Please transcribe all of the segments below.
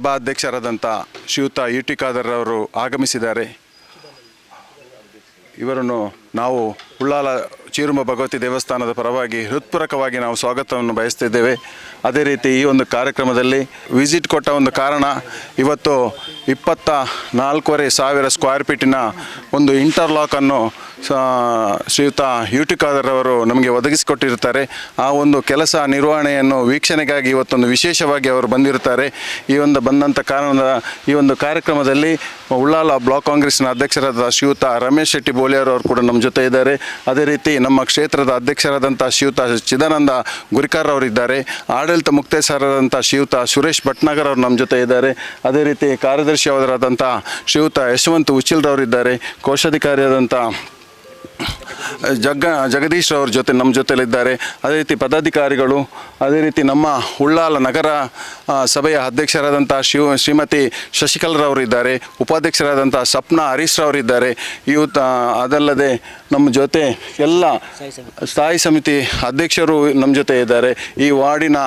ಸಭಾಧ್ಯಕ್ಷರಾದಂಥ ಶ್ರೀಯುತ you T Khader ಅವರು ಆಗಮಿಸಿದ್ದಾರೆ. ಇವರನ್ನು ನಾವು ಉಳ್ಳಾಲ ಚೀರುಮ ಭಗವತಿ ದೇವಸ್ಥಾನದ ಪರವಾಗಿ ಹೃತ್ಪೂರ್ವಕವಾಗಿ ನಾವು ಸ್ವಾಗತವನ್ನು ಬಯಸ್ತಿದ್ದೇವೆ. ಅದೇ ರೀತಿ ಈ ಒಂದು ಕಾರ್ಯಕ್ರಮದಲ್ಲಿ ವಿಸಿಟ್ ಕೊಟ್ಟ ಒಂದು ಕಾರಣ ಇವತ್ತು ಇಪ್ಪತ್ತ ನಾಲ್ಕೂವರೆ ಸಾವಿರ ಸ್ಕ್ವೇರ್ ಫೀಟಿನ ಒಂದು ಇಂಟರ್ಲಾಕನ್ನು ಶ್ರೀಯುತ ಯುಟಿ ಖಾದರ್ ಅವರು ನಮಗೆ ಒದಗಿಸಿಕೊಟ್ಟಿರ್ತಾರೆ ಆ ಒಂದು ಕೆಲಸ ನಿರ್ವಹಣೆಯನ್ನು ವೀಕ್ಷಣೆಗಾಗಿ ಇವತ್ತೊಂದು ವಿಶೇಷವಾಗಿ ಅವರು ಬಂದಿರುತ್ತಾರೆ. ಈ ಒಂದು ಬಂದಂಥ ಕಾರಣದ, ಈ ಒಂದು ಕಾರ್ಯಕ್ರಮದಲ್ಲಿ ಉಳ್ಳಾಲ ಬ್ಲಾಕ್ ಕಾಂಗ್ರೆಸ್ನ ಅಧ್ಯಕ್ಷರಾದ ಶ್ರೀಯುತ ರಮೇಶ್ ಶೆಟ್ಟಿ ಬೋಲಿಯರು ಅವರು ಕೂಡ ನಮ್ಮ ಜೊತೆ ಇದ್ದಾರೆ. ಅದೇ ರೀತಿ ನಮ್ಮ ಕ್ಷೇತ್ರದ ಅಧ್ಯಕ್ಷರಾದಂಥ ಶ್ರೀಯುತ ಚಿದಾನಂದ ಗುರಿಕಾರ್ ಅವರಿದ್ದಾರೆ ಆಡಳಿತ ಮುಕ್ತೇಸರಾದಂಥ ಶ್ರೀಯುತ ಸುರೇಶ್ ಭಟ್ನಾಗರ್ ಅವರು ನಮ್ಮ ಜೊತೆ ಇದ್ದಾರೆ. ಅದೇ ರೀತಿ ಕಾರ್ಯದರ್ಶಿ ಅವರಾದಂಥ ಶ್ರೀಯುತ ಯಶವಂತ್ ಉಚಿಲ್ರವರಿದ್ದಾರೆ ಕೋಶಾಧಿಕಾರಿಯಾದಂಥ ಜಗ್ಗ ಜಗದೀಶ್ ಅವ್ರ ಜೊತೆ ನಮ್ಮ ಜೊತೆಯಲ್ಲಿದ್ದಾರೆ ಅದೇ ರೀತಿ ಪದಾಧಿಕಾರಿಗಳು, ಅದೇ ರೀತಿ ನಮ್ಮ ಉಳ್ಳಾಲ ನಗರ ಸಭೆಯ ಅಧ್ಯಕ್ಷರಾದಂಥ ಶಿವ, ಶ್ರೀಮತಿ ಶಶಿಕಲರವರು ಇದ್ದಾರೆ. ಉಪಾಧ್ಯಕ್ಷರಾದಂಥ ಸಪ್ನಾ ಹರೀಶ್ ರವರಿದ್ದಾರೆ ಇವತ್ತು ಅದಲ್ಲದೆ ನಮ್ಮ ಜೊತೆ ಎಲ್ಲ ಸ್ಥಾಯಿ ಸಮಿತಿ ಅಧ್ಯಕ್ಷರು ನಮ್ಮ ಜೊತೆ ಇದ್ದಾರೆ. ಈ ವಾರ್ಡಿನ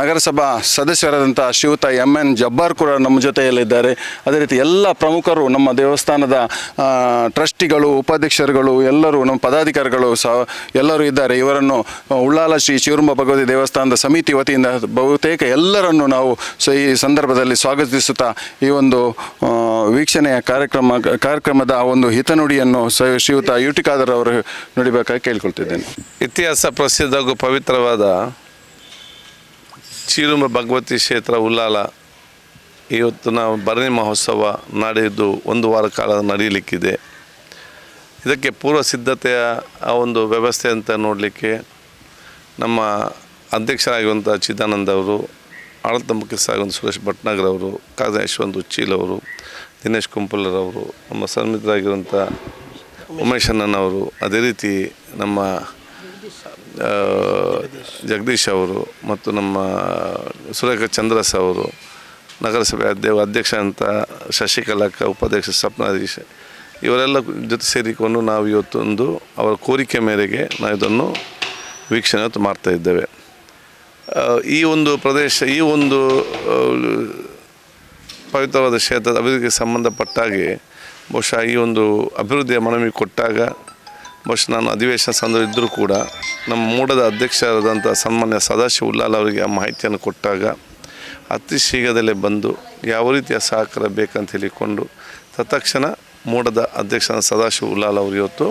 ನಗರಸಭಾ ಸದಸ್ಯರಾದಂಥ ಶ್ರೀಯುತ ಎಂ ಎನ್ ಜಬ್ಬಾರ್ ಕೂಡ ನಮ್ಮ ಜೊತೆಯಲ್ಲಿದ್ದಾರೆ. ಅದೇ ರೀತಿ ಎಲ್ಲ ಪ್ರಮುಖರು ನಮ್ಮ ದೇವಸ್ಥಾನದ ಟ್ರಸ್ಟಿಗಳು, ಉಪಾಧ್ಯಕ್ಷರುಗಳು ಎಲ್ಲರೂ, ನಮ್ಮ ಪದಾಧಿಕಾರಿಗಳು ಸಹ ಎಲ್ಲರೂ ಇದ್ದಾರೆ. ಇವರನ್ನು ಉಳ್ಳಾಲ ಶ್ರೀ ಶಿವರುಂಬ ಭಗವತಿ ದೇವಸ್ಥಾನದ ಸಮಿತಿ ವತಿಯಿಂದ ಬಹುತೇಕ ಎಲ್ಲರನ್ನು ನಾವು ಈ ಸಂದರ್ಭದಲ್ಲಿ ಸ್ವಾಗತಿಸುತ್ತಾ, ಈ ಒಂದು ವೀಕ್ಷಣೆಯ ಕಾರ್ಯಕ್ರಮ, ಕಾರ್ಯಕ್ರಮದ ಒಂದು ಹಿತನುಡಿಯನ್ನು ಶ್ರೀಯುತ ಯುಟಿಕಾದರ್ ಅವರು ನುಡಿಬೇಕಾಗಿ ಕೇಳಿಕೊಳ್ತಿದ್ದೇನೆ. ಇತಿಹಾಸ ಪ್ರಸಿದ್ಧ ಹಾಗೂ ಪವಿತ್ರವಾದ ಚೀರುಂಬ ಭಗವತಿ ಕ್ಷೇತ್ರ ಉಲ್ಲಾಲ ಇವತ್ತು ನಾವು ಭರಣಿ ಮಹೋತ್ಸವ ನಾಡಿದ್ದು ಒಂದು ವಾರ ಕಾಲ ನಡೆಯಲಿಕ್ಕಿದೆ. ಇದಕ್ಕೆ ಪೂರ್ವ ಸಿದ್ಧತೆಯ ಆ ಒಂದು ವ್ಯವಸ್ಥೆ ಅಂತ ನೋಡಲಿಕ್ಕೆ ನಮ್ಮ ಅಧ್ಯಕ್ಷರಾಗಿರುವಂಥ ಚಿದಾನಂದ ಅವರು, ಆಡಳಿತ ಮುಖ್ಯಸ್ಥರಾಗಿರುವಂಥ ಸುರೇಶ್ ಭಟ್ನಾಗರ್ ಅವರು ಕಾಗದ ಯಶವಂತ್ ಉಚ್ಚೀಲ್ ಅವರು, ದಿನೇಶ್ ಕುಂಪಲರವರು ನಮ್ಮ ಸನ್ಮಿತರಾಗಿರುವಂಥ ಉಮೇಶ್ ಅಣ್ಣನವರು ಅದೇ ರೀತಿ ನಮ್ಮ ಜಗದೀಶ್ ಅವರು ಮತ್ತು ನಮ್ಮ ಸುರೇಖ ಚಂದ್ರಸ್ ಅವರು, ನಗರಸಭೆ ಅಧ್ಯ ಅಧ್ಯಕ್ಷ ಅಂತ ಶಶಿಕಲಾಕ ಉಪಾಧ್ಯಕ್ಷ ಸ್ವಪ್ನಾಧೀಶ್ ಇವರೆಲ್ಲ ಜೊತೆ ಸೇರಿಕೊಂಡು ನಾವು ಇವತ್ತೊಂದು ಅವರ ಕೋರಿಕೆ ಮೇರೆಗೆ ನಾವು ಇದನ್ನು ವೀಕ್ಷಣೆ ಮಾಡ್ತಾ ಇದ್ದೇವೆ. ಈ ಒಂದು ಪ್ರದೇಶ, ಈ ಒಂದು ಪವಿತ್ರವಾದ ಕ್ಷೇತ್ರದ ಅಭಿವೃದ್ಧಿಗೆ ಸಂಬಂಧಪಟ್ಟ ಹಾಗೆ ಬಹುಶಃ ಈ ಒಂದು ಅಭಿವೃದ್ಧಿಯ ಮನವಿ ಕೊಟ್ಟಾಗ ಬಹುಶಃ ನಾನು ಅಧಿವೇಶನ ಸಂದರ್ಭ ಇದ್ದರೂ ಕೂಡ ನಮ್ಮ ಮೂಡದ ಅಧ್ಯಕ್ಷರಾದಂಥ ಸನ್ಮಾನ್ಯ ಸದಾಶಿವ ಉಲ್ಲಾಲ್ ಅವರಿಗೆ ಆ ಮಾಹಿತಿಯನ್ನು ಕೊಟ್ಟಾಗ ಅತಿ ಶೀಘ್ರದಲ್ಲೇ ಬಂದು ಯಾವ ರೀತಿಯ ಸಹಕಾರ ಬೇಕಂತ ಹೇಳಿಕೊಂಡು ತತ್ಕ್ಷಣ ಮೂಡದ ಅಧ್ಯಕ್ಷ ಸದಾಶಿವ ಉಲ್ಲಾಲ್ ಅವರು ಇವತ್ತು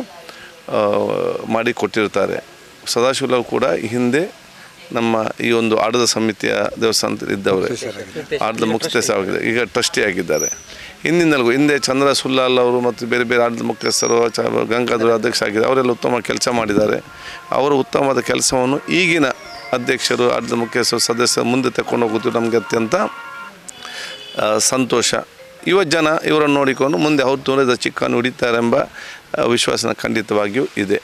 ಮಾಡಿ ಕೊಟ್ಟಿರ್ತಾರೆ ಸದಾಶಿವ ಉಲ್ಲಾಲ್ ಕೂಡ ಹಿಂದೆ ನಮ್ಮ ಈ ಒಂದು ಆಡದ ಸಮಿತಿಯ ದೇವಸ್ಥಾನದಲ್ಲಿ ಇದ್ದವರೇ ಆಡಳಿತ ಮುಖ್ಯಸ್ಥರಾಗಿದೆ ಈಗ ಟ್ರಸ್ಟಿ ಆಗಿದ್ದಾರೆ. ಹಿಂದಿನಲ್ಗೂ ಹಿಂದೆ ಚಂದ್ರ ಸುಲ್ಲಾಲ್ ಅವರು ಮತ್ತು ಬೇರೆ ಬೇರೆ ಆಡದ ಮುಖ್ಯಸ್ಥರು ಚ ಗಂಗಾಧರ ಅಧ್ಯಕ್ಷ ಆಗಿದೆ ಅವರೆಲ್ಲ ಉತ್ತಮ ಕೆಲಸ ಮಾಡಿದ್ದಾರೆ. ಅವರು ಉತ್ತಮವಾದ ಕೆಲಸವನ್ನು ಈಗಿನ ಅಧ್ಯಕ್ಷರು ಆಡದ ಮುಖ್ಯಸ್ಥರು ಸದಸ್ಯರು ಮುಂದೆ ತಗೊಂಡು ಹೋಗೋದು ನಮಗೆ ಅತ್ಯಂತ ಸಂತೋಷ. ಯುವ ಜನ ಇವರನ್ನು ನೋಡಿಕೊಂಡು ಮುಂದೆ ಅವ್ರು ತೋರಿದ ಚಿಕ್ಕನ್ನು ಹಿಡಿತಾರೆಂಬ ವಿಶ್ವಾಸನ ಖಂಡಿತವಾಗಿಯೂ ಇದೆ.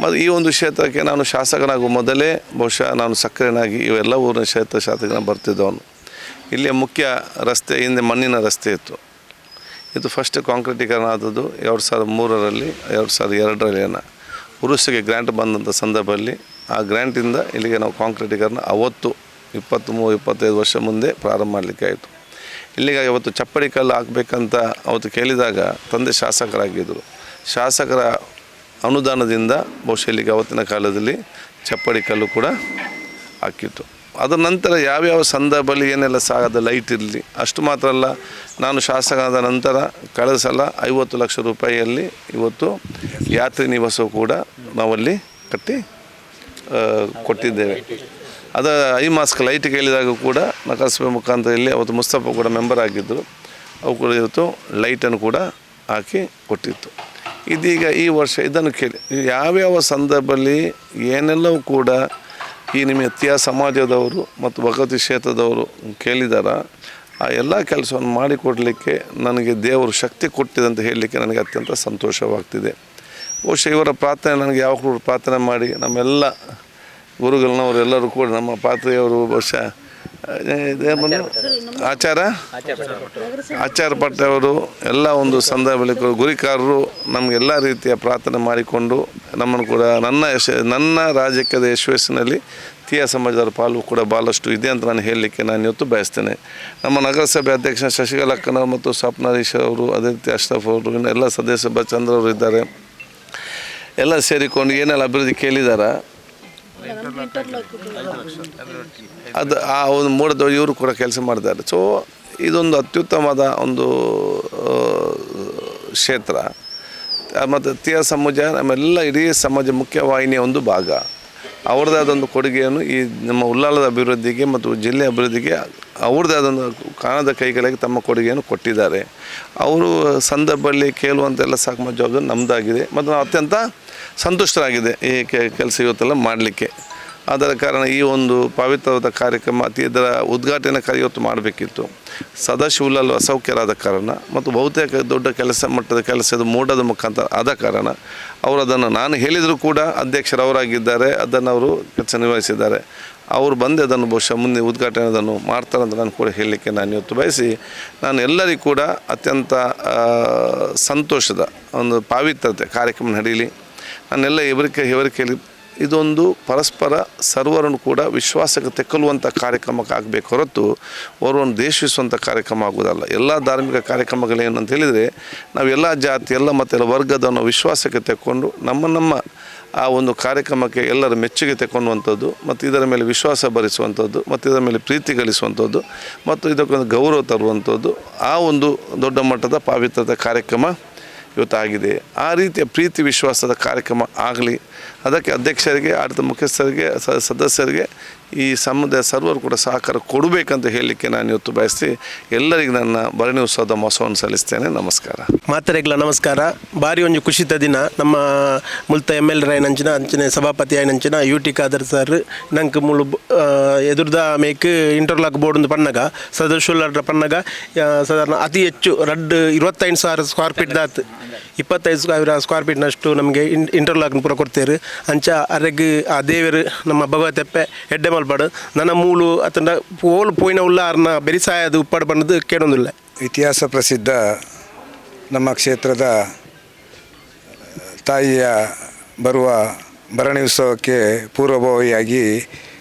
ಮತ್ತು ಈ ಒಂದು ಕ್ಷೇತ್ರಕ್ಕೆ ನಾನು ಶಾಸಕನಾಗುವ ಮೊದಲೇ ಬಹುಶಃ ನಾನು ಸಕ್ಕರೆನಾಗಿ ಇವೆಲ್ಲ ಊರಿನ ಕ್ಷೇತ್ರ ಶಾಸಕನ ಬರ್ತಿದ್ದವನು. ಇಲ್ಲಿಯ ಮುಖ್ಯ ರಸ್ತೆ ಹಿಂದೆ ಮಣ್ಣಿನ ರಸ್ತೆ ಇತ್ತು. ಇದು ಫಸ್ಟ್ ಕಾಂಕ್ರೀಟೀಕರಣ ಆದದ್ದು ಎರಡು ಸಾವಿರದ ಮೂರರಲ್ಲಿ, ಎರಡು ಸಾವಿರದ ಎರಡರಲ್ಲಿ ಏನೋ ಉರುಸಿಗೆ ಗ್ರ್ಯಾಂಟ್ ಬಂದಂಥ ಸಂದರ್ಭದಲ್ಲಿ ಆ ಗ್ರ್ಯಾಂಟಿಂದ ಇಲ್ಲಿಗೆ ನಾವು ಕಾಂಕ್ರೀಟೀಕರಣ ಅವತ್ತು ಇಪ್ಪತ್ತು ಮೂ ಇಪ್ಪತ್ತೈದು ವರ್ಷ ಮುಂದೆ ಪ್ರಾರಂಭ ಮಾಡಲಿಕ್ಕೆ ಆಯಿತು. ಇಲ್ಲಿಗೆ ಇವತ್ತು ಚಪ್ಪಡಿ ಕಲ್ಲು ಹಾಕಬೇಕಂತ ಅವತ್ತು ಕೇಳಿದಾಗ ತಂದೆ ಶಾಸಕರಾಗಿದ್ದರು. ಶಾಸಕರ ಅನುದಾನದಿಂದ ಬಹುಶಃ ಇಲ್ಲಿಗೆ ಅವತ್ತಿನ ಕಾಲದಲ್ಲಿ ಚಪ್ಪಡಿ ಕಲ್ಲು ಕೂಡ ಹಾಕಿತ್ತು. ಅದರ ನಂತರ ಯಾವ್ಯಾವ ಸಂದರ್ಭದಲ್ಲಿ ಏನೆಲ್ಲ ಸಾಗದ ಲೈಟ್ ಇರಲಿ, ಅಷ್ಟು ಮಾತ್ರ ಅಲ್ಲ, ನಾನು ಶಾಸಕನಾದ ನಂತರ ಕಳೆದ ಸಲ ಐವತ್ತು ಲಕ್ಷ ರೂಪಾಯಿಯಲ್ಲಿ ಇವತ್ತು ಯಾತ್ರಿ ನಿವಾಸವು ಕೂಡ ನಾವಲ್ಲಿ ಕಟ್ಟಿ ಕೊಟ್ಟಿದ್ದೇವೆ. ಅದ ಐ ಮಾಸ್ಕ್ ಲೈಟ್ ಕೇಳಿದಾಗ ಕೂಡ ನಕಾಸಭೆ ಮುಖಾಂತರ ಇಲ್ಲಿ ಅವತ್ತು ಮುಸ್ತಫ ಕೂಡ ಮೆಂಬರ್ ಆಗಿದ್ದರು ಅವು ಕೂಡ ಇವತ್ತು ಲೈಟನ್ನು ಕೂಡ ಹಾಕಿ ಕೊಟ್ಟಿತ್ತು. ಇದೀಗ ಈ ವರ್ಷ ಇದನ್ನು ಕೇಳಿ, ಯಾವ್ಯಾವ ಸಂದರ್ಭದಲ್ಲಿ ಏನೆಲ್ಲವೂ ಕೂಡ ಈ ನಿಮ್ಮ ಎತ್ತಿಯ ಸಮಾಜದವರು ಮತ್ತು ಭಗವತಿ ಕ್ಷೇತ್ರದವರು ಕೇಳಿದಾರ, ಆ ಎಲ್ಲ ಕೆಲಸವನ್ನು ಮಾಡಿಕೊಡಲಿಕ್ಕೆ ನನಗೆ ದೇವರು ಶಕ್ತಿ ಕೊಟ್ಟಿದೆ ಅಂತ ಹೇಳಲಿಕ್ಕೆ ನನಗೆ ಅತ್ಯಂತ ಸಂತೋಷವಾಗ್ತಿದೆ. ಬಹುಶಃ ಇವರ ಪ್ರಾರ್ಥನೆ ನನಗೆ ಯಾವಾಗಲೂ ಪ್ರಾರ್ಥನೆ ಮಾಡಿ ನಮ್ಮೆಲ್ಲ ಗುರುಗಳನ್ನವರೆಲ್ಲರೂ ಕೂಡ ನಮ್ಮ ಪಾತ್ರೆಯವರು ಬಹುಶಃ ಆಚಾರ ಆಚಾರ? ಪಟ್ಟವರು ಎಲ್ಲ ಒಂದು ಸಂದರ್ಭದಲ್ಲಿ ಗುರಿಕಾರರು ನಮಗೆಲ್ಲ ರೀತಿಯ ಪ್ರಾರ್ಥನೆ ಮಾಡಿಕೊಂಡು ನಮ್ಮನ್ನು ಕೂಡ ನನ್ನ ಯಶ ನನ್ನ ರಾಜಕೀಯದ ಯಶಸ್ಸಿನಲ್ಲಿ ತೀಯ ಸಮಾಜದವರ ಪಾಲು ಕೂಡ ಭಾಳಷ್ಟು ಇದೆ ಅಂತ ನಾನು ಹೇಳಲಿಕ್ಕೆ ನಾನು ಇವತ್ತು ಬಯಸ್ತೇನೆ. ನಮ್ಮ ನಗರಸಭೆ ಅಧ್ಯಕ್ಷ ಶಶಿಕಲಾ ಅಕ್ಕನವರು ಮತ್ತು ಸ್ವಪ್ನರೀಶ್ ಅವರು ಅದೇ ರೀತಿ ಅಶ್ರಫ್ ಅವರು ಇನ್ನು ಎಲ್ಲ ಸದಸ್ಯ ಬ ಚಂದ್ರ ಅವರು ಇದ್ದಾರೆ. ಎಲ್ಲ ಸೇರಿಕೊಂಡು ಏನೆಲ್ಲ ಅಭಿವೃದ್ಧಿ ಕೇಳಿದಾರ? ಅದು ಆ ಒಂದು ಮೂಡದ ಇವರು ಕೂಡ ಕೆಲಸ ಮಾಡಿದ್ದಾರೆ ಸೊ ಇದೊಂದು ಅತ್ಯುತ್ತಮವಾದ ಒಂದು ಕ್ಷೇತ್ರ. ಮತ್ತು ತೀಯ ಸಮಾಜ, ನಮ್ಮೆಲ್ಲ ಇಡೀ ಸಮಾಜ ಮುಖ್ಯವಾಹಿನಿಯ ಒಂದು ಭಾಗ. ಅವ್ರದ್ದೇ ಆದೊಂದು ಕೊಡುಗೆಯನ್ನು ಈ ನಮ್ಮ ಉಲ್ಲಾಲದ ಅಭಿವೃದ್ಧಿಗೆ ಮತ್ತು ಜಿಲ್ಲೆ ಅಭಿವೃದ್ಧಿಗೆ ಅವ್ರದ್ದೇ ಆದೊಂದು ಕಾಣದ ಕೈಗಳಿಗೆ ತಮ್ಮ ಕೊಡುಗೆಯನ್ನು ಕೊಟ್ಟಿದ್ದಾರೆ. ಅವರು ಸಂದರ್ಭದಲ್ಲಿ ಕೇಳುವಂತೆಲ್ಲ ಸಾಕು ಜವಾಬ್ದಾರಿ ನಮ್ಮದಾಗಿದೆ ಮತ್ತು ಅತ್ಯಂತ ಸಂತುಷ್ಟರಾಗಿದೆ ಈ ಕೆಲಸ ಇವತ್ತೆಲ್ಲ ಮಾಡಲಿಕ್ಕೆ. ಅದರ ಕಾರಣ ಈ ಒಂದು ಪವಿತ್ರವಾದ ಕಾರ್ಯಕ್ರಮ ಅತಿ ಇದರ ಉದ್ಘಾಟನೆ ಕಾರ್ಯ ಇವತ್ತು ಮಾಡಬೇಕಿತ್ತು. ಸದಾಶಿವಲಾಲ್ ಅಸೌಖ್ಯರಾದ ಕಾರಣ ಮತ್ತು ಬಹುತೇಕ ದೊಡ್ಡ ಕೆಲಸ ಮಟ್ಟದ ಕೆಲಸದ ಮೂಡದ ಮುಖಾಂತರ ಆದ ಕಾರಣ ಅವರು ಅದನ್ನು ನಾನು ಹೇಳಿದರೂ ಕೂಡ ಅಧ್ಯಕ್ಷರು ಅವರಾಗಿದ್ದಾರೆ, ಅದನ್ನು ಅವರು ಕೆಲಸ ನಿರ್ವಹಿಸಿದ್ದಾರೆ ಅವರು ಬಂದು ಅದನ್ನು ಬಹುಶಃ ಮುಂದೆ ಉದ್ಘಾಟನೆ ಅದನ್ನು ಮಾಡ್ತಾರೆ ಅಂತ ನಾನು ಕೂಡ ಹೇಳಲಿಕ್ಕೆ ನಾನು ಇವತ್ತು ಬಯಸಿ, ನಾನು ಎಲ್ಲರಿಗೂ ಕೂಡ ಅತ್ಯಂತ ಸಂತೋಷದ ಒಂದು ಪಾವಿತ್ರತೆ ಕಾರ್ಯಕ್ರಮ ನಡೀಲಿ ನಾನೆಲ್ಲ ಇವರಿಗೆ ಇವರಿಕೆಯಲ್ಲಿ ಇದೊಂದು ಪರಸ್ಪರ ಸರ್ವರನ್ನು ಕೂಡ ವಿಶ್ವಾಸಕ್ಕೆ ತೆಕ್ಕಲುವಂಥ ಕಾರ್ಯಕ್ರಮಕ್ಕೆ ಆಗಬೇಕು ಹೊರತು ಅವರನ್ನು ದೇಶಿಸುವಂಥ ಕಾರ್ಯಕ್ರಮ ಆಗೋದಲ್ಲ ಎಲ್ಲ ಧಾರ್ಮಿಕ ಕಾರ್ಯಕ್ರಮಗಳೇನಂತ ಹೇಳಿದರೆ ನಾವು ಎಲ್ಲ ಜಾತಿ, ಎಲ್ಲ ಮತ್ತು ಎಲ್ಲ ವರ್ಗದನ್ನು ವಿಶ್ವಾಸಕ್ಕೆ ತೆಕ್ಕೊಂಡು ನಮ್ಮ ನಮ್ಮ ಆ ಒಂದು ಕಾರ್ಯಕ್ರಮಕ್ಕೆ ಎಲ್ಲರ ಮೆಚ್ಚುಗೆ ತೆಕ್ಕೊಳ್ಳುವಂಥದ್ದು ಮತ್ತು ಇದರ ಮೇಲೆ ವಿಶ್ವಾಸ ಭರಿಸುವಂಥದ್ದು ಮತ್ತು ಇದರ ಮೇಲೆ ಪ್ರೀತಿ ಗಳಿಸುವಂಥದ್ದು ಮತ್ತು ಇದಕ್ಕೊಂದು ಗೌರವ ತರುವಂಥದ್ದು ಆ ಒಂದು ದೊಡ್ಡ ಮಟ್ಟದ ಪಾವಿತ್ರದ ಕಾರ್ಯಕ್ರಮ ಇವತ್ತಾಗಿದೆ ಆ ರೀತಿಯ ಪ್ರೀತಿ ವಿಶ್ವಾಸದ ಕಾರ್ಯಕ್ರಮ ಆಗಲಿ. ಅದಕ್ಕೆ ಅಧ್ಯಕ್ಷರಿಗೆ ಆಡಳಿತ ಮುಖ್ಯಸ್ಥರಿಗೆ ಸದಸ್ಯರಿಗೆ ಈ ಸಮುದಾಯ ಸರ್ವರು ಕೂಡ ಸಹಕಾರ ಕೊಡಬೇಕಂತ ಹೇಳಲಿಕ್ಕೆ ನಾನು ಇವತ್ತು ಬಯಸಿ ಎಲ್ಲರಿಗೂ ನನ್ನ ಭರಣಿ ಉತ್ಸವದ ಮೊಸವನ್ನು ಸಲ್ಲಿಸ್ತೇನೆ. ನಮಸ್ಕಾರ. ಮಾತರೆಗ್ಲ ನಮಸ್ಕಾರ. ಭಾರಿ ಒಂದು ಖುಷಿತ ದಿನ. ನಮ್ಮ ಮುಲ್ತ ಎಂ ಎಲ್ ಆಯ್ನಂಚಿನ ಅಂಚನೆ ಸಭಾಪತಿ ಆಯ್ನಂಚಿನ ಯು ಟಿ ಖಾದರ್ ಸರ್ ನಂಕ್ ಮುಳು ಎದುರ್ದ ಮೇಕ್ ಇಂಟರ್ಲಾಕ್ ಬೋರ್ಡ್ ಪಣ್ಣಗ ಸದಸ್ಯುಲರ ಪನ್ನಗ ಆ, ಸಾಧಾರಣ ಅತಿ ಹೆಚ್ಚು ರಡ್ ಇರುವತ್ತೈದು ಸಾವಿರ ಸ್ಕ್ವೇರ್ ಫೀಟ್ ದಾತ್. ಇಪ್ಪತ್ತೈದು ಸಾವಿರ ಸ್ಕ್ವೇರ್ ಫೀಟ್ನಷ್ಟು ನಮಗೆ ಇಂಟರ್ಲಾಕ್ ಪೂರ ಕೊಡ್ತೇವೆ ಅಂಚ ಅರೆಗ್ ಆ ದೇವರು ನಮ್ಮ ಭಗವತೆಪ್ಪೆ ಎಡ್ಡೆ ಮಲ್ಪಾಡು ನನ್ನ ಮೂಲು ಅತಂಡ ಓಲು ಪೋಯಿನ ಉಲ್ಲ ಅರ್ನ ಬೆರಿಸಾಯದು ಉಪ್ಪಾಡು ಬಣ್ಣದು ಕೇಳೊಂದಿಲ್ಲ. ಇತಿಹಾಸ ಪ್ರಸಿದ್ಧ ನಮ್ಮ ಕ್ಷೇತ್ರದ, ತಾಯಿಯ ಬರುವ ಭರಣಿ ಉತ್ಸವಕ್ಕೆ ಪೂರ್ವಭಾವಿಯಾಗಿ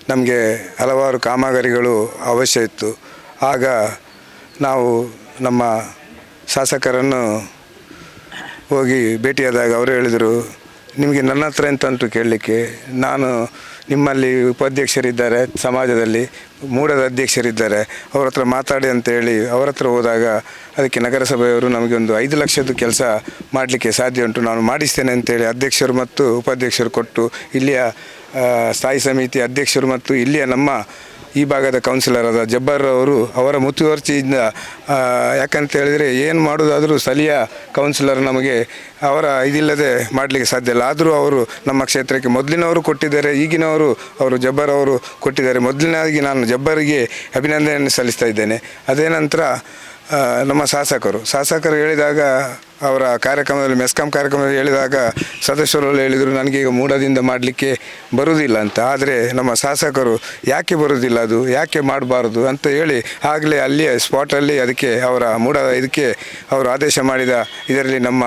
ನಮಗೆ ಹಲವಾರು ಕಾಮಗಾರಿಗಳು ಅವಶ್ಯ ಇತ್ತು. ಆಗ ನಾವು ನಮ್ಮ ಶಾಸಕರನ್ನು ಹೋಗಿ ಭೇಟಿಯಾದಾಗ ಅವರು ಹೇಳಿದರು, ನಿಮಗೆ ನನ್ನ ಹತ್ರ ಎಂತಂತು ಕೇಳಲಿಕ್ಕೆ? ನಾನು ನಿಮ್ಮಲ್ಲಿ ಉಪಾಧ್ಯಕ್ಷರಿದ್ದಾರೆ, ಸಮಾಜದಲ್ಲಿ ಮೂಡದ ಅಧ್ಯಕ್ಷರಿದ್ದಾರೆ, ಅವ್ರ ಹತ್ರ ಮಾತಾಡಿ ಅಂತ ಹೇಳಿ ಅವ್ರ ಹತ್ರ ಹೋದಾಗ ಅದಕ್ಕೆ ನಗರಸಭೆಯವರು ನಮಗೆ ಒಂದು ಐದು ಲಕ್ಷದ ಕೆಲಸ ಮಾಡಲಿಕ್ಕೆ ಸಾಧ್ಯ ಉಂಟು. ನಾನು ಮಾಡಿಸ್ತೇನೆ ಅಂತೇಳಿ ಅಧ್ಯಕ್ಷರು ಮತ್ತು ಉಪಾಧ್ಯಕ್ಷರು ಕೊಟ್ಟು ಇಲ್ಲಿಯ ಸ್ಥಾಯಿ ಸಮಿತಿ ಅಧ್ಯಕ್ಷರು ಮತ್ತು ಇಲ್ಲಿಯ ನಮ್ಮ ಈ ಭಾಗದ ಕೌನ್ಸಿಲರ್ ಆದ ಜಬ್ಬಾರ್ ಅವರು ಅವರ ಮುತುವರ್ಚಿಯಿಂದ ಯಾಕಂತ ಹೇಳಿದರೆ ಏನು ಮಾಡೋದಾದರೂ ಸ್ಥಳೀಯ ಕೌನ್ಸಿಲರ್ ನಮಗೆ ಅವರ ಇದಿಲ್ಲದೆ ಮಾಡಲಿಕ್ಕೆ ಸಾಧ್ಯ ಇಲ್ಲ. ಆದರೂ ಅವರು ನಮ್ಮ ಕ್ಷೇತ್ರಕ್ಕೆ ಮೊದಲಿನವರು ಕೊಟ್ಟಿದ್ದಾರೆ, ಈಗಿನವರು ಅವರು ಜಬ್ಬರ್ ಅವರು ಕೊಟ್ಟಿದ್ದಾರೆ. ಮೊದಲನೇದಾಗಿ ನಾನು ಜಬ್ಬರಿಗೆ ಅಭಿನಂದನೆಯನ್ನು ಸಲ್ಲಿಸ್ತಾ ಇದ್ದೇನೆ. ಅದೇ ನಂತರ ನಮ್ಮ ಶಾಸಕರು. ಶಾಸಕರು ಹೇಳಿದಾಗ ಅವರ ಕಾರ್ಯಕ್ರಮದಲ್ಲಿ, ಮೆಸ್ಕಾಂ ಕಾರ್ಯಕ್ರಮದಲ್ಲಿ ಹೇಳಿದಾಗ ಸದಸ್ಯರು ಹೇಳಿದರು ನನಗೆ ಈಗ ಮೂಡದಿಂದ ಮಾಡಲಿಕ್ಕೆ ಬರುವುದಿಲ್ಲ ಅಂತ. ಆದರೆ ನಮ್ಮ ಶಾಸಕರು, ಯಾಕೆ ಬರುವುದಿಲ್ಲ ಅದು? ಯಾಕೆ ಮಾಡಬಾರ್ದು? ಅಂತ ಹೇಳಿ ಆಗಲೇ ಅಲ್ಲಿಯೇ ಸ್ಪಾಟಲ್ಲಿ ಅದಕ್ಕೆ ಅವರ ಮೂಡ ಇದಕ್ಕೆ ಅವರು ಆದೇಶ ಮಾಡಿದ. ಇದರಲ್ಲಿ ನಮ್ಮ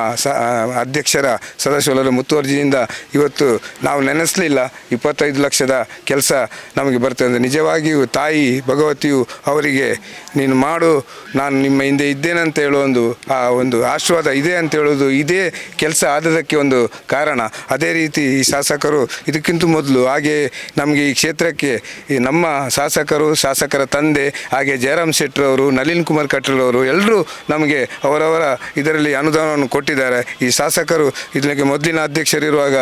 ಅಧ್ಯಕ್ಷರ ಸದಸ್ಯರ ಮುತುವರ್ಜಿಯಿಂದ ಇವತ್ತು ನಾವು ನೆನೆಸಲಿಲ್ಲ. ಇಪ್ಪತ್ತೈದು ಲಕ್ಷದ ಕೆಲಸ ನಮಗೆ ಬರ್ತದೆ ಅಂದರೆ ನಿಜವಾಗಿಯೂ ತಾಯಿ ಭಗವತಿಯು ಅವರಿಗೆ, ನೀನು ಮಾಡು, ನಾನು ನಿಮ್ಮ ಹಿಂದೆ ಇದ್ದೇನೆ ಅಂತ ಹೇಳೋ ಒಂದು, ಆ, ಒಂದು ಆಶೀರ್ವಾದ ಇದೆ ಅಂತ ಹೇಳೋದು ಇದೇ ಕೆಲಸ ಆದದಕ್ಕೆ ಒಂದು ಕಾರಣ. ಅದೇ ರೀತಿ ಈ ಶಾಸಕರು ಇದಕ್ಕಿಂತ ಮೊದಲು ಹಾಗೆ ನಮಗೆ ಈ ಕ್ಷೇತ್ರಕ್ಕೆ ಈ ನಮ್ಮ ಶಾಸಕರು, ಶಾಸಕರ ತಂದೆ, ಹಾಗೆ ಜಯರಾಮ್ ಶೆಟ್ಟರವರು, ನಳಿನ್ ಕುಮಾರ್ ಕಟೀಲ್ ಅವರು ಎಲ್ಲರೂ ನಮಗೆ ಅವರವರ ಇದರಲ್ಲಿ ಅನುದಾನವನ್ನು ಕೊಟ್ಟಿದ್ದಾರೆ. ಈ ಶಾಸಕರು ಇದಕ್ಕೆ ಮೊದಲಿನ ಅಧ್ಯಕ್ಷರಿರುವಾಗ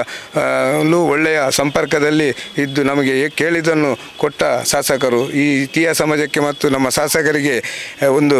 ಒಳ್ಳೆಯ ಸಂಪರ್ಕದಲ್ಲಿ ಇದ್ದು ನಮಗೆ ಕೇಳಿದನ್ನು ಕೊಟ್ಟ ಶಾಸಕರು. ಈ ತೀಯ ಸಮಾಜಕ್ಕೆ ಮತ್ತು ನಮ್ಮ ಶಾಸಕರಿಗೆ ಒಂದು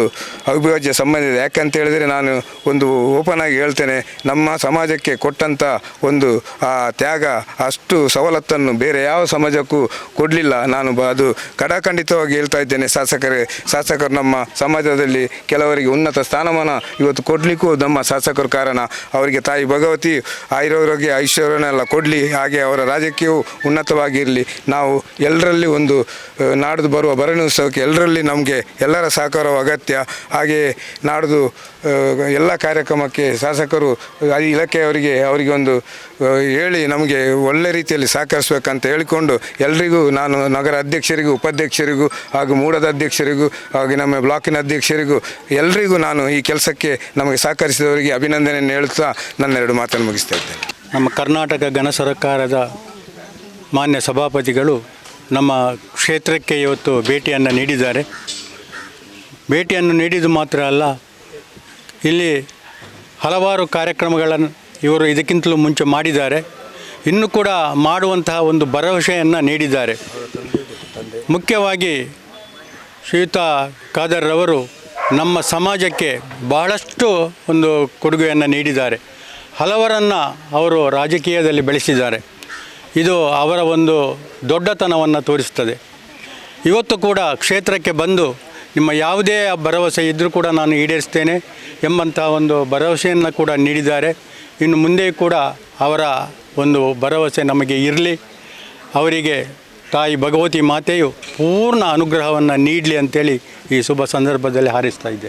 ಅವಿಭಾಜ್ಯ ಸಂಬಂಧ ಇದೆ. ಯಾಕಂತ ಹೇಳಿದರೆ ನಾನು ಒಂದು ಓಪನ್ ಆಗಿ ಹೇಳ್ತೇನೆ, ನಮ್ಮ ಸಮಾಜಕ್ಕೆ ಕೊಟ್ಟಂಥ ಒಂದು, ಆ, ತ್ಯಾಗ ಅಷ್ಟು ಸವಲತ್ತನ್ನು ಬೇರೆ ಯಾವ ಸಮಾಜಕ್ಕೂ ಕೊಡಲಿಲ್ಲ. ನಾನು ಅದು ಕಡಾಖಂಡಿತವಾಗಿ ಹೇಳ್ತಾ ಇದ್ದೇನೆ, ಶಾಸಕರೇ. ಶಾಸಕರು ನಮ್ಮ ಸಮಾಜದಲ್ಲಿ ಕೆಲವರಿಗೆ ಉನ್ನತ ಸ್ಥಾನಮಾನ ಇವತ್ತು ಕೊಡಲಿಕ್ಕೂ ನಮ್ಮ ಶಾಸಕರು ಕಾರಣ. ಅವರಿಗೆ ತಾಯಿ ಭಗವತಿ ಆಯುರೋಗ್ಯ ಐಶ್ವರ್ಯನೆಲ್ಲ ಕೊಡಲಿ, ಹಾಗೆ ಅವರ ರಾಜಕೀಯವು ಉನ್ನತವಾಗಿರಲಿ. ನಾವು ಎಲ್ಲರಲ್ಲಿ ಒಂದು ನಾಡ್ದು ಬರುವ ಭರಣಿ ಉತ್ಸವಕ್ಕೆ ಎಲ್ಲರಲ್ಲಿ ನಮಗೆ ಎಲ್ಲರ ಸಹಕಾರವು ಅಗತ್ಯ. ಹಾಗೆಯೇ ನಾಡ್ದು ಎಲ್ಲ ಕಾರ್ಯಕ್ರಮ ಕಾರ್ಯಕ್ರಮಕ್ಕೆ ಶಾಸಕರು ಇಲಾಖೆಯವರಿಗೆ ಅವರಿಗೆ ಒಂದು ಹೇಳಿ ನಮಗೆ ಒಳ್ಳೆ ರೀತಿಯಲ್ಲಿ ಸಹಕರಿಸಬೇಕಂತ ಹೇಳಿಕೊಂಡು ಎಲ್ರಿಗೂ ನಾನು ನಗರ ಅಧ್ಯಕ್ಷರಿಗೂ, ಉಪಾಧ್ಯಕ್ಷರಿಗೂ ಹಾಗೂ ಮೂಡದ ಅಧ್ಯಕ್ಷರಿಗೂ ಹಾಗೂ ನಮ್ಮ ಬ್ಲಾಕಿನ ಅಧ್ಯಕ್ಷರಿಗೂ ಎಲ್ರಿಗೂ ನಾನು ಈ ಕೆಲಸಕ್ಕೆ ನಮಗೆ ಸಹಕರಿಸಿದವರಿಗೆ ಅಭಿನಂದನೆಯನ್ನು ಹೇಳುತ್ತಾ ನನ್ನ ಎರಡು ಮಾತನ್ನು ಮುಗಿಸ್ತಾ ಇದ್ದೇನೆ. ನಮ್ಮ ಕರ್ನಾಟಕ ಗಣ ಸರ್ಕಾರದ ಮಾನ್ಯ ಸಭಾಪತಿಗಳು ನಮ್ಮ ಕ್ಷೇತ್ರಕ್ಕೆ ಇವತ್ತು ಭೇಟಿಯನ್ನು ನೀಡಿದ್ದಾರೆ. ಭೇಟಿಯನ್ನು ನೀಡಿದ್ದು ಮಾತ್ರ ಅಲ್ಲ, ಇಲ್ಲಿ ಹಲವಾರು ಕಾರ್ಯಕ್ರಮಗಳನ್ನು ಇವರು ಇದಕ್ಕಿಂತಲೂ ಮುಂಚೆ ಮಾಡಿದ್ದಾರೆ. ಇನ್ನೂ ಕೂಡ ಮಾಡುವಂತಹ ಒಂದು ಭರವಸೆಯನ್ನು ನೀಡಿದ್ದಾರೆ. ಮುಖ್ಯವಾಗಿ ಶ್ರೀಯುತ ಖಾದರ್ ರವರು ನಮ್ಮ ಸಮಾಜಕ್ಕೆ ಬಹಳಷ್ಟು ಒಂದು ಕೊಡುಗೆಯನ್ನು ನೀಡಿದ್ದಾರೆ. ಹಲವರನ್ನು ಅವರು ರಾಜಕೀಯದಲ್ಲಿ ಬೆಳೆಸಿದ್ದಾರೆ. ಇದು ಅವರ ಒಂದು ದೊಡ್ಡತನವನ್ನು ತೋರಿಸ್ತದೆ. ಇವತ್ತು ಕೂಡ ಕ್ಷೇತ್ರಕ್ಕೆ ಬಂದು ನಿಮ್ಮ ಯಾವುದೇ ಭರವಸೆ ಇದ್ದರೂ ಕೂಡ ನಾನು ಈಡೇರಿಸ್ತೇನೆ ಎಂಬಂಥ ಒಂದು ಭರವಸೆಯನ್ನು ಕೂಡ ನೀಡಿದ್ದಾರೆ. ಇನ್ನು ಮುಂದೆ ಕೂಡ ಅವರ ಒಂದು ಭರವಸೆ ನಮಗೆ ಇರಲಿ. ಅವರಿಗೆ ತಾಯಿ ಭಗವತಿ ಮಾತೆಯು ಪೂರ್ಣ ಅನುಗ್ರಹವನ್ನು ನೀಡಲಿ ಅಂತೇಳಿ ಈ ಶುಭ ಸಂದರ್ಭದಲ್ಲಿ ಹಾರಿಸ್ತಾ ಇದ್ದೇನೆ.